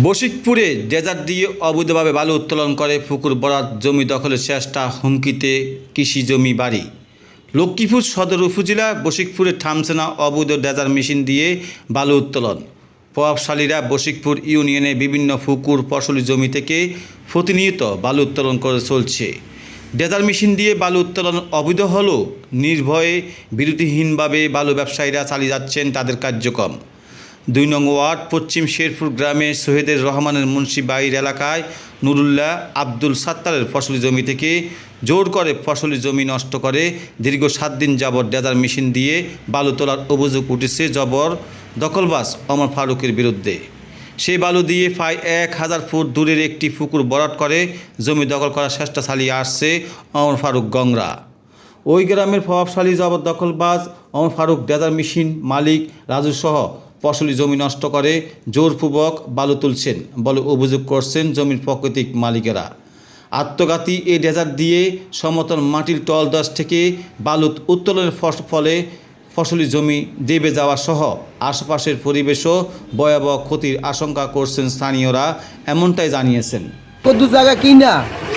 বশিকপুরে dessert দিয়ে অবৈধভাবে বালু উত্তোলন করে পুকুর বরাত জমি দখলের চেষ্টা হুমকিতে কৃষি জমি বাড়ি। লক্ষ্মীপুর সদর উপজেলা বশিকপুরে থামছে না অবৈধ ডেজার মেশিন দিয়ে বালু উত্তোলন। প্রভাবশালীরা বশিকপুর ইউনিয়নে বিভিন্ন পুকুর ফসলি জমি থেকে প্রতিনিয়ত বালু উত্তোলন করে চলছে। ডেজার মেশিন দিয়ে বালু উত্তোলন অবৈধ হলেও নির্ভয়ে বিরতিহীনভাবে বালু ব্যবসায়ীরা চালিয়ে যাচ্ছেন তাদের কার্যক্রম। দুই নং ওয়ার্ড, পশ্চিম শেরপুর গ্রামে শহীদের রহমানের মুন্সি বাইর এলাকায় নুরুল্লাহ আব্দুল সাত্তারের ফসলি জমি থেকে জোর করে ফসলি জমি নষ্ট করে দীর্ঘ সাত দিন যাবৎ ডেজার মেশিন দিয়ে বালু তোলার অভিযোগ উঠেছে জবর দখলবাস অমর ফারুকের বিরুদ্ধে। সেই বালু দিয়ে প্রায় এক হাজার ফুট দূরের একটি পুকুর বরাট করে জমি দখল করার চেষ্টা চালিয়ে আসছে অমর ফারুক গংরা। ওই গ্রামের প্রভাবশালী জবর জবরদখলবাজ অমর ফারুক ডেজার মেশিন মালিক রাজু সহ ফসলি জমি নষ্ট করে জোরপূর্বক বালু তুলছেন, বলে অভিযোগ করছেন জমির প্রকৃতিক মালিকেরা। আত্মঘাতী এই ডেজার দিয়ে সমতল মাটির টল দশ থেকে বালু উত্তোলনের ফলে ফসলি জমি দেবে যাওয়া সহ আশপাশের পরিবেশও ভয়াবহ ক্ষতির আশঙ্কা করছেন স্থানীয়রা, এমনটাই জানিয়েছেন। কদ্দু জায়গা কিনা?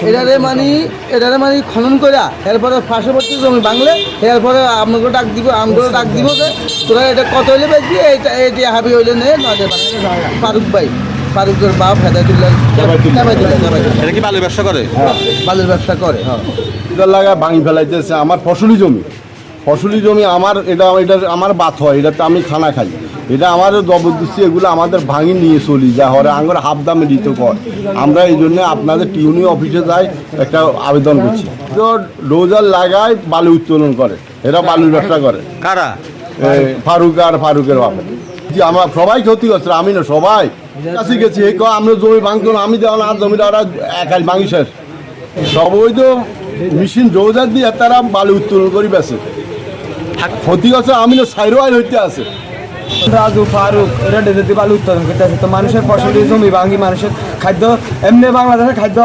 এটারে মানে এটারে মানে খনন করা এরপরে পার্শ্ববর্তী জমি বাংলে এরপরে আপনাকে ডাক দিব আমগুলো ডাক দিব যে তোরা এটা কত হইলে বেচবি? এইটা এইটা হাবি হইলে নে নয় ফারুক ভাই ফারুকের বাপ হেদায়তুল্লাহ। এটা কি বালুর ব্যবসা করে? বালুর ব্যবসা করে হ্যাঁ। লাগা ভাঙি ফেলাইতেছে। আমার ফসলি জমি। ফসলি জমি আমার এটা এটা আমার বাত হয় এটাতে আমি খানা খাই। এটা আমাদের জবরদস্তি এগুলো আমাদের ভাঙি নিয়ে চলি যা হরে আঙ্গুর হাফ দামে দিতে কর আমরা এই জন্য আপনাদের টিউনি অফিসে যাই একটা আবেদন করছি। তো ডোজার লাগায় বালু উত্তোলন করে এরা বালুর ব্যবসা করে। কারা? ফারুক আর ফারুকের বাপে জি আমরা সবাই ক্ষতি করছে আমি না সবাই। কাছে গেছি এই কয় আমরা জমি ভাঙতো না আমি দেওয়া না আর জমিটা ওরা একাই ভাঙি শেষ। সব ওই তো মেশিন রোজার দিয়ে তারা বালু উত্তোলন করি বেছে। ক্ষতি করছে আমি না সাইরো আইল হইতে আছে। রাজু, ফারুক, এরা যদি বালু উৎপাদন করতেছে তো মানুষের ফসল জমি ভাঙি মানুষের খাদ্য, এমনি বাংলাদেশের খাদ্য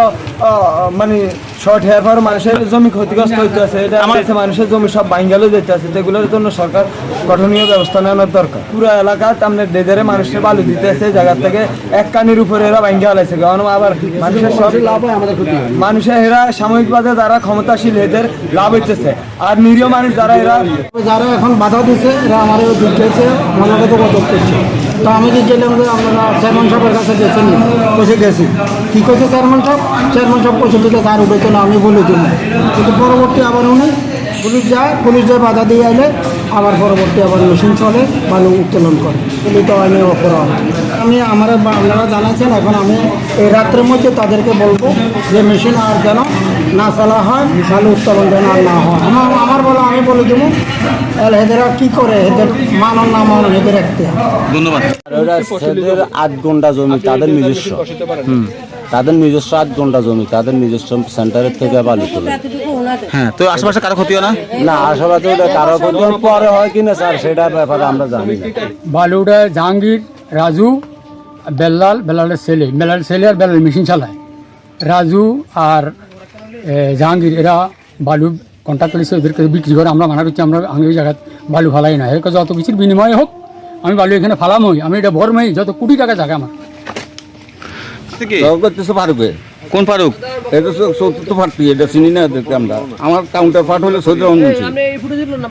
মানে শর্ট হেয়ার পর মানুষের জমি ক্ষতিগ্রস্ত হইতে আছে এটা আমাদের মানুষের জমি সব ভাঙ্গালো যেতে আছে যেগুলোর জন্য সরকার গঠনীয় ব্যবস্থা নেওয়ার দরকার। পুরো এলাকা আপনার ডেজারে মানুষের বালু দিতে আছে জায়গা থেকে এক কানির উপরে এরা ভাঙ্গা হলাইছে কারণ আবার মানুষের সব লাভ হয় আমাদের ক্ষতি মানুষের এরা সাময়িকভাবে যারা ক্ষমতাশীল এদের লাভ হইতেছে। আর নিরীহ মানুষ যারা এরা যারা এখন বাধা দিচ্ছে এরা আমারও দিচ্ছে আমাকে তো করছে। তো আমি যে গেলাম আপনারা চেয়ারম্যান সাহেবের কাছে গেছেন বসে গেছি। কী করছে চেয়ারম্যান সাহেব? চেয়ারম্যান সাহেব পয়সা থেকে তার উঠেছে না আমি বলে দিন কিন্তু পরবর্তী আবার উনি পুলিশ যায় পুলিশ যায় বাধা দিয়ে আইলে আবার পরবর্তী আবার মেশিন চলে বালু উত্তোলন করে। এগুলি তো আইনের অপরাধ। আমি আমার আপনারা জানাচ্ছেন এখন আমি এই রাত্রের মধ্যে তাদেরকে বলব যে মেশিন আর যেন না চালা হয় বালু উত্তোলন যেন আর না হয়। আমার আমার বলা আমি বলে দেবো তাহলে এদের আর কী করে? এদের মানন না মানন এদের একটা ধন্যবাদ। আট ঘণ্টা জমি তাদের নিজস্ব। হুম। তাদের নিজস্ব আট ঘণ্টা জমি তাদের নিজস্ব সেন্টারের থেকে বালু তোলে হ্যাঁ তো আশেপাশে কারও ক্ষতি হয় না? না আশেপাশে ওটা কারও পর্যন্ত পরে হয় কিনা স্যার সেটা ব্যাপারে আমরা জানি না। বালুটা জাহাঙ্গীর রাজু বেল্লাল বেল্লালের ছেলে বেল্লালের ছেলে আর বেল্লাল মেশিন চালায়। রাজু আর জাহাঙ্গীর এরা বালু কন্ট্রাক্ট করেছে ওদেরকে বিক্রি করে আমরা মানা করছি আমরা আমি ওই জায়গায় বালু ফালাই না। এর যত কিছুর বিনিময়ে হোক আমি বালু এখানে ফালামই আমি এটা ভরমই যত কোটি টাকা জায়গা আমার। করতেছে ফারুকে কোন ফারুক? এটা চতুর্থ এটা চিনি না আমরা। আমার কাউন্টার পার্ট হলে সৌদি রহমান